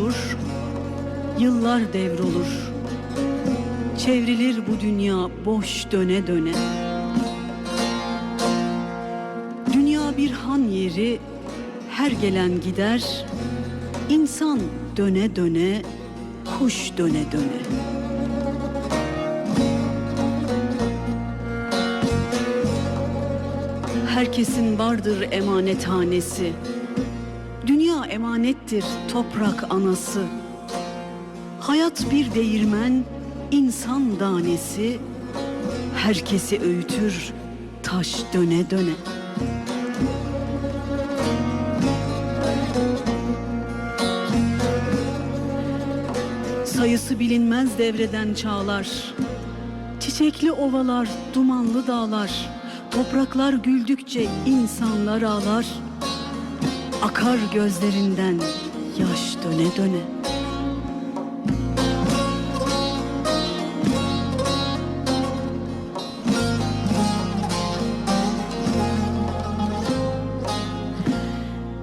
Devrolur, yıllar devrolur. Çevrilir bu dünya boş döne döne. Dünya bir han yeri, her gelen gider. İnsan döne döne, kuş döne döne. Herkesin vardır emanethanesi. Dünya emanettir toprak anası. Hayat bir değirmen, insan danesi. Herkesi öğütür taş döne döne. Sayısı bilinmez devreden çağlar. Çiçekli ovalar, dumanlı dağlar. Topraklar güldükçe insanlar ağlar. Akar gözlerinden yaş döne döne.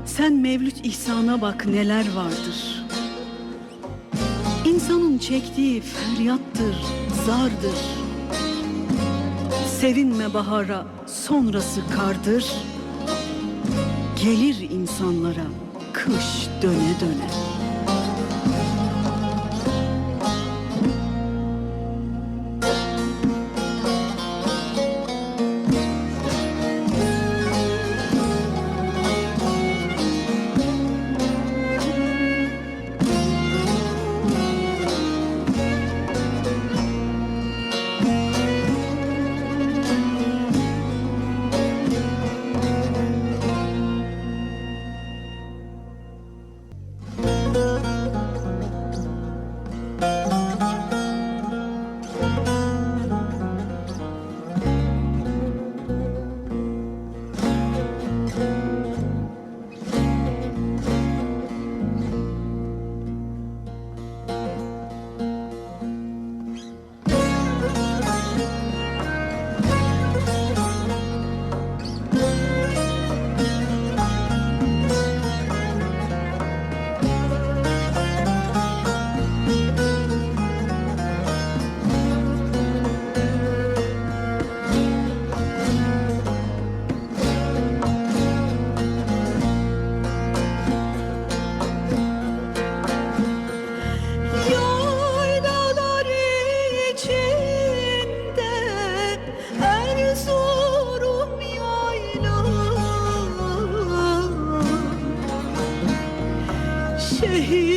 Sen Mevlüt ihsana bak neler vardır. İnsanın çektiği feryattır, zardır. Sevinme bahara, sonrası kardır. Gelir insanlara kış döne döne. here.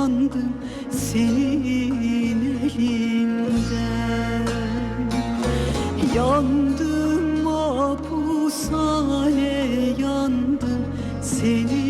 sandım senin elinden Yandım mahpus hale yandım senin